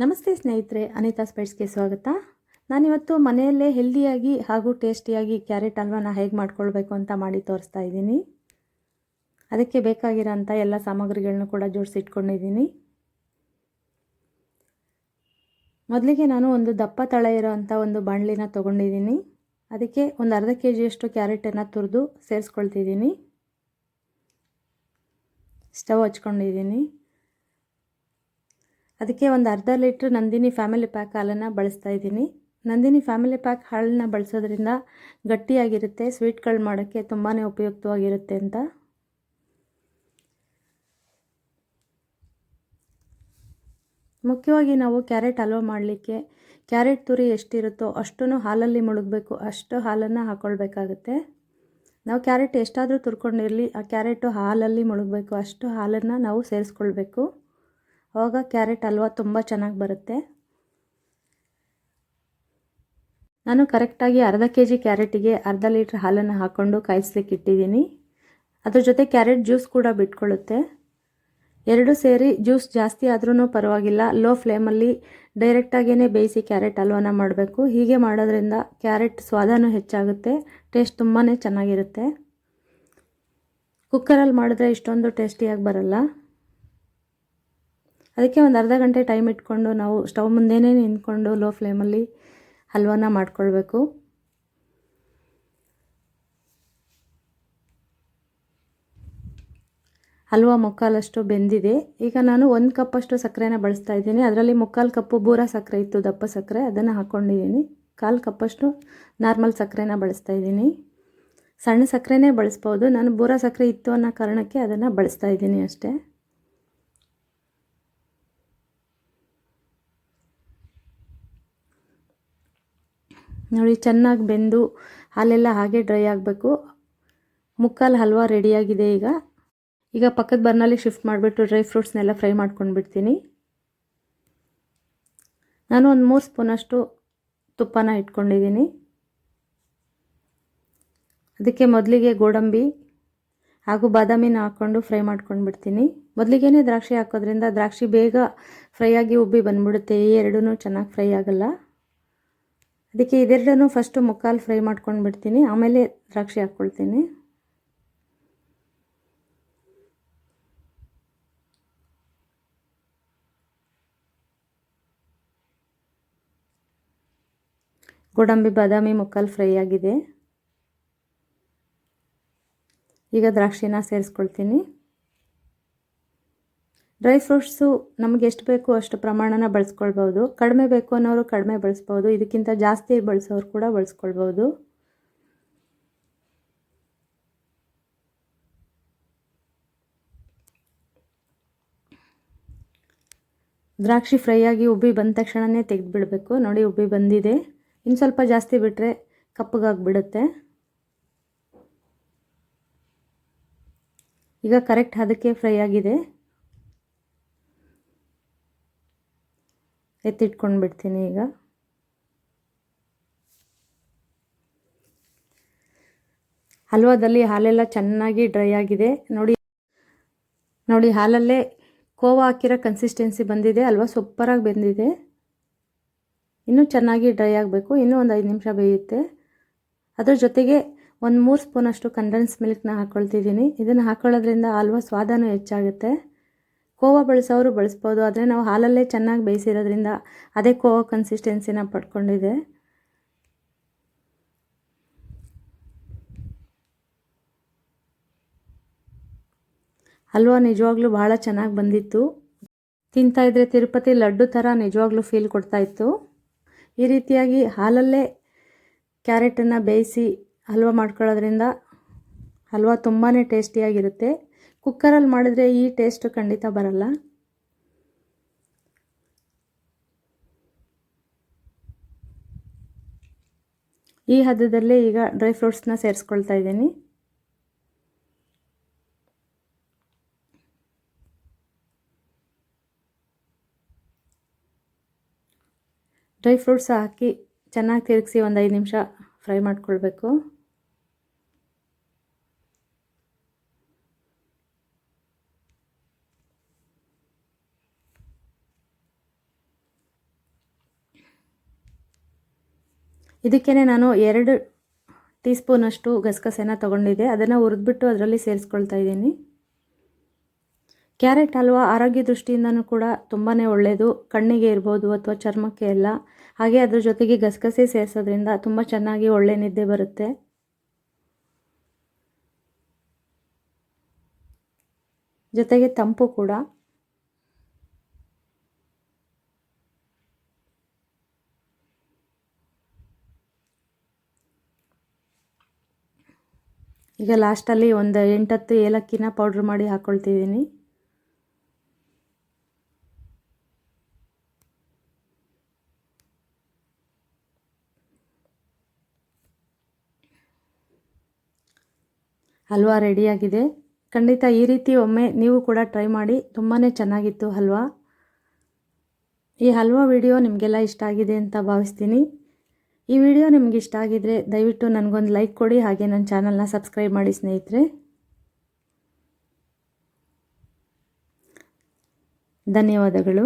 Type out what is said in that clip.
ನಮಸ್ತೆ ಸ್ನೇಹಿತರೆ, ಅನಿತಾ ಸ್ಪೈಟ್ಸ್ಗೆ ಸ್ವಾಗತ. ನಾನಿವತ್ತು ಮನೆಯಲ್ಲೇ ಹೆಲ್ದಿಯಾಗಿ ಹಾಗೂ ಟೇಸ್ಟಿಯಾಗಿ ಕ್ಯಾರೆಟ್ ಹಲ್ವಾನ ಹೇಗೆ ಮಾಡ್ಕೊಳ್ಬೇಕು ಅಂತ ಮಾಡಿ ತೋರಿಸ್ತಾ ಇದ್ದೀನಿ. ಅದಕ್ಕೆ ಬೇಕಾಗಿರೋಂಥ ಎಲ್ಲ ಸಾಮಗ್ರಿಗಳನ್ನ ಕೂಡ ಜೋಡಿಸಿಟ್ಕೊಂಡಿದ್ದೀನಿ ಮೊದಲಿಗೆ ನಾನು ಒಂದು ದಪ್ಪ ತಳ ಇರೋವಂಥ ಒಂದು ಬಾಣಲಿನ ತೊಗೊಂಡಿದ್ದೀನಿ. ಅದಕ್ಕೆ ಒಂದು ಅರ್ಧ ಕೆ ಜಿಯಷ್ಟು ಕ್ಯಾರೆಟನ್ನು ತುರಿದು ಸೇರಿಸ್ಕೊಳ್ತಿದ್ದೀನಿ. ಸ್ಟವ್ ಹಚ್ಕೊಂಡಿದ್ದೀನಿ. ಅದಕ್ಕೆ ಒಂದು ಅರ್ಧ ಲೀಟ್ರ್ ನಂದಿನಿ ಫ್ಯಾಮಿಲಿ ಪ್ಯಾಕ್ ಹಾಲನ್ನು ಬಳಸ್ತಾ ಇದ್ದೀನಿ. ನಂದಿನಿ ಫ್ಯಾಮಿಲಿ ಪ್ಯಾಕ್ ಹಾಲನ್ನ ಬಳಸೋದ್ರಿಂದ ಗಟ್ಟಿಯಾಗಿರುತ್ತೆ ಸ್ವೀಟ್ಗಳು ಮಾಡೋಕ್ಕೆ ತುಂಬಾ ಉಪಯುಕ್ತವಾಗಿರುತ್ತೆ ಅಂತ. ಮುಖ್ಯವಾಗಿ ನಾವು ಕ್ಯಾರೆಟ್ ಹಲ್ವಾ ಮಾಡಲಿಕ್ಕೆ ಕ್ಯಾರೆಟ್ ತುರಿ ಎಷ್ಟಿರುತ್ತೋ ಅಷ್ಟೂ ಹಾಲಲ್ಲಿ ಮುಳುಗಬೇಕು, ಅಷ್ಟು ಹಾಲನ್ನು ಹಾಕ್ಕೊಳ್ಬೇಕಾಗುತ್ತೆ ನಾವು ಕ್ಯಾರೆಟ್ ಎಷ್ಟಾದರೂ ತುರ್ಕೊಂಡಿರಲಿ, ಆ ಕ್ಯಾರೆಟು ಹಾಲಲ್ಲಿ ಮುಳುಗಬೇಕು, ಅಷ್ಟು ಹಾಲನ್ನು ನಾವು ಸೇರಿಸ್ಕೊಳ್ಬೇಕು. ಆವಾಗ ಕ್ಯಾರೆಟ್ ಹಲ್ವ ತುಂಬ ಚೆನ್ನಾಗಿ ಬರುತ್ತೆ. ನಾನು ಕರೆಕ್ಟಾಗಿ ಅರ್ಧ ಕೆ ಜಿ ಕ್ಯಾರೆಟಿಗೆ ಅರ್ಧ ಲೀಟ್ರ್ ಹಾಲನ್ನು ಹಾಕ್ಕೊಂಡು ಕಾಯಿಸ್ಲಿಕ್ಕೆ ಇಟ್ಟಿದ್ದೀನಿ. ಅದ್ರ ಜೊತೆ ಕ್ಯಾರೆಟ್ ಜ್ಯೂಸ್ ಕೂಡ ಬಿಟ್ಕೊಳ್ಳುತ್ತೆ ಎರಡು ಸೇರಿ ಜ್ಯೂಸ್ ಜಾಸ್ತಿ ಆದ್ರೂ ಪರವಾಗಿಲ್ಲ. ಲೋ ಫ್ಲೇಮಲ್ಲಿ ಡೈರೆಕ್ಟಾಗೇ ಬೇಯಿಸಿ ಕ್ಯಾರೆಟ್ ಹಲ್ವನ ಮಾಡಬೇಕು. ಹೀಗೆ ಮಾಡೋದ್ರಿಂದ ಕ್ಯಾರೆಟ್ ಸ್ವಾದನೂ ಹೆಚ್ಚಾಗುತ್ತೆ. ಟೇಸ್ಟ್ ತುಂಬಾ ಚೆನ್ನಾಗಿರುತ್ತೆ. ಕುಕ್ಕರಲ್ಲಿ ಮಾಡಿದ್ರೆ ಇಷ್ಟೊಂದು ಟೇಸ್ಟಿಯಾಗಿ ಬರಲ್ಲ. ಅದಕ್ಕೆ ಒಂದು ಅರ್ಧ ಗಂಟೆ ಟೈಮ್ ಇಟ್ಕೊಂಡು ನಾವು ಸ್ಟವ್ ಮುಂದೆನೇ ನಿಂತ್ಕೊಂಡು ಲೋ ಫ್ಲೇಮಲ್ಲಿ ಹಲ್ವಾನ ಮಾಡ್ಕೊಳ್ಬೇಕು. ಹಲ್ವಾ ಮುಕ್ಕಾಲಷ್ಟು ಬೆಂದಿದೆ. ಈಗ ನಾನು ಒಂದು ಕಪ್ಪಷ್ಟು ಸಕ್ಕರೆನ ಬಳಸ್ತಾ ಇದ್ದೀನಿ. ಅದರಲ್ಲಿ ಮುಕ್ಕಾಲು ಕಪ್ಪು ಬೂರ ಸಕ್ಕರೆ ಇತ್ತು, ದಪ್ಪ ಸಕ್ಕರೆ. ಅದನ್ನು ಹಾಕ್ಕೊಂಡಿದ್ದೀನಿ ಕಾಲು ಕಪ್ಪಷ್ಟು ನಾರ್ಮಲ್ ಸಕ್ಕರೆನ ಬಳಸ್ತಾ ಇದ್ದೀನಿ. ಸಣ್ಣ ಸಕ್ಕರೆನೇ ಬಳಸ್ಬೋದು. ನಾನು ಬೂರ ಸಕ್ಕರೆ ಇತ್ತು ಅನ್ನೋ ಕಾರಣಕ್ಕೆ ಅದನ್ನು ಬಳಸ್ತಾ ಇದ್ದೀನಿ ಅಷ್ಟೇ. ನೋಡಿ, ಚೆನ್ನಾಗಿ ಬೆಂದು ಹಾಲೆಲ್ಲ ಹಾಗೆ ಡ್ರೈ ಆಗಬೇಕು. ಮುಕ್ಕಾಲು ಹಲ್ವಾ ರೆಡಿಯಾಗಿದೆ ಈಗ. ಈಗ ಪಕ್ಕದ ಬರ್ನಲ್ಲಿ ಶಿಫ್ಟ್ ಮಾಡಿಬಿಟ್ಟು ಡ್ರೈ ಫ್ರೂಟ್ಸ್ನೆಲ್ಲ ಫ್ರೈ ಮಾಡ್ಕೊಂಡ್ಬಿಡ್ತೀನಿ ನಾನು ಒಂದು ಮೂರು ಸ್ಪೂನಷ್ಟು ತುಪ್ಪನ ಇಟ್ಕೊಂಡಿದ್ದೀನಿ. ಅದಕ್ಕೆ ಮೊದಲಿಗೆ ಗೋಡಂಬಿ ಹಾಗೂ ಬಾದಾಮಿನ ಹಾಕ್ಕೊಂಡು ಫ್ರೈ ಮಾಡ್ಕೊಂಡ್ಬಿಡ್ತೀನಿ ಮೊದಲಿಗೆ ದ್ರಾಕ್ಷಿ ಹಾಕೋದ್ರಿಂದ ದ್ರಾಕ್ಷಿ ಬೇಗ ಫ್ರೈ ಆಗಿ ಉಬ್ಬಿ ಬಂದ್ಬಿಡುತ್ತೆ. ಎರಡೂ ಚೆನ್ನಾಗಿ ಫ್ರೈ ಆಗಲ್ಲ. ಅದಕ್ಕೆ ಇದೆರಡನ್ನು ಫಸ್ಟು ಮುಕ್ಕಾಲು ಫ್ರೈ ಮಾಡ್ಕೊಂಡು ಬಿಡ್ತೀನಿ ಆಮೇಲೆ ದ್ರಾಕ್ಷಿ ಹಾಕ್ಕೊಳ್ತೀನಿ. ಗೋಡಂಬಿ, ಬಾದಾಮಿ ಮುಕ್ಕಾಲು ಫ್ರೈ ಆಗಿದೆ. ಈಗ ದ್ರಾಕ್ಷಿನ ಸೇರಿಸ್ಕೊಳ್ತೀನಿ. ಡ್ರೈ ಫ್ರೂಟ್ಸು ನಮಗೆ ಎಷ್ಟು ಬೇಕು ಅಷ್ಟು ಪ್ರಮಾಣನ ಬಳಸ್ಕೊಳ್ಬೋದು. ಕಡಿಮೆ ಬೇಕು ಅನ್ನೋರು ಕಡಿಮೆ ಬಳಸ್ಬೋದು. ಇದಕ್ಕಿಂತ ಜಾಸ್ತಿ ಬಳಸೋರು ಕೂಡ ಬಳಸ್ಕೊಳ್ಬೋದು. ದ್ರಾಕ್ಷಿ ಫ್ರೈ ಆಗಿ ಉಬ್ಬಿ ಬಂದ ತಕ್ಷಣವೇ ತೆಗೆದುಬಿಡಬೇಕು. ನೋಡಿ ಉಬ್ಬಿ ಬಂದಿದೆ. ಇನ್ನು ಸ್ವಲ್ಪ ಜಾಸ್ತಿ ಬಿಟ್ಟರೆ ಕಪ್ಪಗಾಗ್ಬಿಡುತ್ತೆ ಈಗ ಕರೆಕ್ಟ್ ಅದಕ್ಕೆ ಫ್ರೈ ಆಗಿದೆ. ಎತ್ತಿಟ್ಕೊಂಡು ಬಿಡ್ತೀನಿ ಈಗ. ಹಲ್ವಾದಲ್ಲಿ ಹಾಲೆಲ್ಲ ಚೆನ್ನಾಗಿ ಡ್ರೈ ಆಗಿದೆ. ನೋಡಿ ನೋಡಿ, ಹಾಲಲ್ಲೇ ಕೋವಾ ಹಾಕಿರೋ ಕನ್ಸಿಸ್ಟೆನ್ಸಿ ಬಂದಿದೆ ಅಲ್ವಾ ಸೂಪರಾಗಿ ಬೆಂದಿದೆ. ಇನ್ನೂ ಚೆನ್ನಾಗಿ ಡ್ರೈ ಆಗಬೇಕು, ಇನ್ನೂ ಒಂದು ಐದು ನಿಮಿಷ ಬೇಯುತ್ತೆ. ಅದ್ರ ಜೊತೆಗೆ ಒಂದು ಮೂರು ಸ್ಪೂನಷ್ಟು ಕಂಡೆನ್ಸ್ ಮಿಲ್ಕ್ನ ಹಾಕ್ಕೊಳ್ತಿದ್ದೀನಿ ಇದನ್ನು ಹಾಕ್ಕೊಳ್ಳೋದ್ರಿಂದ ಹಲ್ವಾ ಸ್ವಾದನೂ ಹೆಚ್ಚಾಗುತ್ತೆ. ಕೋವಾ ಬಳಸೋರು ಬಳಸ್ಬೋದು, ಆದರೆ ನಾವು ಹಾಲಲ್ಲೇ ಚೆನ್ನಾಗಿ ಬೇಯಿಸಿರೋದ್ರಿಂದ ಅದೇ ಕೋವಾ ಕನ್ಸಿಸ್ಟೆನ್ಸಿನ ಪಡ್ಕೊಂಡಿದೆ. ಹಲ್ವಾ ನಿಜವಾಗ್ಲೂ ಭಾಳ ಚೆನ್ನಾಗಿ ಬಂದಿತ್ತು. ತಿಂತಾ ಇದ್ರೆ ತಿರುಪತಿ ಲಡ್ಡು ಥರ ನಿಜವಾಗ್ಲೂ ಫೀಲ್ ಕೊಡ್ತಾಯಿತ್ತು ಈ ರೀತಿಯಾಗಿ ಹಾಲಲ್ಲೇ ಕ್ಯಾರೆಟನ್ನು ಬೇಯಿಸಿ ಹಲ್ವಾ ಮಾಡ್ಕೊಳ್ಳೋದ್ರಿಂದ ಹಲ್ವಾ ತುಂಬಾ ಟೇಸ್ಟಿಯಾಗಿರುತ್ತೆ. ಕುಕ್ಕರಲ್ಲಿ ಮಾಡಿದ್ರೆ ಈ ಟೇಸ್ಟು ಖಂಡಿತ ಬರಲ್ಲ. ಈ ಹದದಲ್ಲೇ ಈಗ ಡ್ರೈ ಫ್ರೂಟ್ಸ್ನ ಸೇರಿಸ್ಕೊಳ್ತಾ ಇದ್ದೀನಿ. ಡ್ರೈ ಫ್ರೂಟ್ಸ್ ಹಾಕಿ ಚೆನ್ನಾಗಿ ತಿರುಗಿಸಿ ಒಂದು ಐದು ನಿಮಿಷ ಫ್ರೈ ಮಾಡ್ಕೊಳ್ಬೇಕು. ಇದಕ್ಕೇ ನಾನು ಎರಡು ಟೀ ಸ್ಪೂನಷ್ಟು ಗಸಗಸೆನ ತೊಗೊಂಡಿದ್ದೆ. ಅದನ್ನು ಹುರಿದ್ಬಿಟ್ಟು ಅದರಲ್ಲಿ ಸೇರಿಸ್ಕೊಳ್ತಾ ಇದ್ದೀನಿ. ಕ್ಯಾರೆಟ್ ಹಲ್ವಾ ಆರೋಗ್ಯ ದೃಷ್ಟಿಯಿಂದನೂ ಕೂಡ ತುಂಬಾ ಒಳ್ಳೆಯದು ಕಣ್ಣಿಗೆ ಇರ್ಬೋದು ಅಥವಾ ಚರ್ಮಕ್ಕೆ ಎಲ್ಲ. ಹಾಗೆ ಅದ್ರ ಜೊತೆಗೆ ಗಸಗಸೆ ಸೇರಿಸೋದ್ರಿಂದ ತುಂಬ ಚೆನ್ನಾಗಿ ಒಳ್ಳೆ ನಿದ್ದೆ ಬರುತ್ತೆ. ಜೊತೆಗೆ ತಂಪು ಕೂಡ. ಈಗ ಲಾಸ್ಟಲ್ಲಿ ಒಂದು ಎಂಟತ್ತು ಏಲಕ್ಕಿನ ಪೌಡ್ರ್ ಮಾಡಿ ಹಾಕ್ಕೊಳ್ತಿದ್ದೀನಿ ಹಲ್ವಾ ರೆಡಿಯಾಗಿದೆ. ಖಂಡಿತ ಈ ರೀತಿ ಒಮ್ಮೆ ನೀವು ಕೂಡ ಟ್ರೈ ಮಾಡಿ ತುಂಬಾ ಚೆನ್ನಾಗಿತ್ತು ಹಲ್ವಾ. ಈ ಹಲ್ವಾ ವಿಡಿಯೋ ನಿಮಗೆಲ್ಲ ಇಷ್ಟ ಆಗಿದೆ ಅಂತ ಭಾವಿಸ್ತೀನಿ. ಈ ವಿಡಿಯೋ ನಿಮ್ಗೆ ಇಷ್ಟ ಆಗಿದರೆ ದಯವಿಟ್ಟು ನನಗೊಂದು ಲೈಕ್ ಕೊಡಿ, ಹಾಗೆ ನನ್ನ ಚಾನಲ್ನ ಸಬ್ಸ್ಕ್ರೈಬ್ ಮಾಡಿ ಸ್ನೇಹಿತರೆ. ಧನ್ಯವಾದಗಳು.